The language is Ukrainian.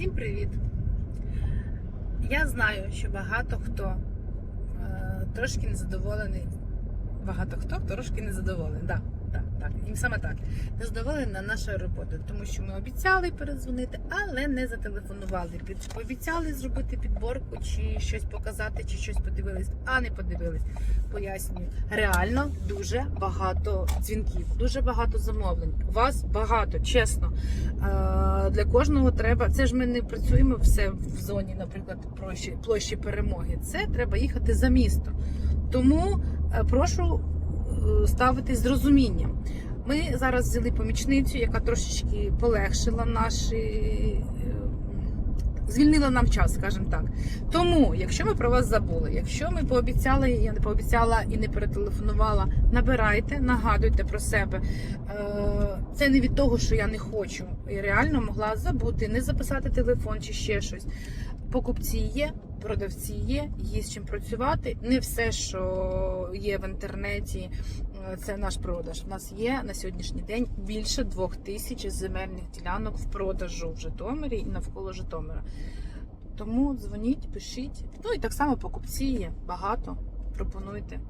Всім привіт! Я знаю, що багато хто е, трошки незадоволений. Багато хто трошки незадоволений. Так, так. Саме так. Незадоволений на нашою роботою, тому що ми обіцяли передзвонити, але не зателефонували. Обіцяли зробити підборку, чи щось показати, чи щось подивились, а не подивились. Пояснюю, реально дуже багато дзвінків, дуже багато замовлень. Вас багато, чесно. Е, Для кожного треба. Це ж ми не працюємо все в зоні, наприклад, площі, площі перемоги. Це треба їхати за місто. Тому е, прошу е, ставитись з розумінням. Ми зараз взяли помічницю, яка трошечки полегшила наші. е, Звільнила нам час, скажімо так. Тому, якщо ми про вас забули, якщо ми пообіцяли, я не пообіцяла і не перетелефонувала, набирайте, нагадуйте про себе. Е, Це не від того, що я не хочу. Я реально могла забути, не записати телефон чи ще щось. Покупці є, продавці є, є з чим працювати. Не все, що є в інтернеті, це наш продаж. У нас є на сьогоднішній день більше двох тисяч земельних ділянок в продажу в Житомирі і навколо Житомира. Тому дзвоніть, пишіть. Ну і так само покупці є багато. Пропонуйте.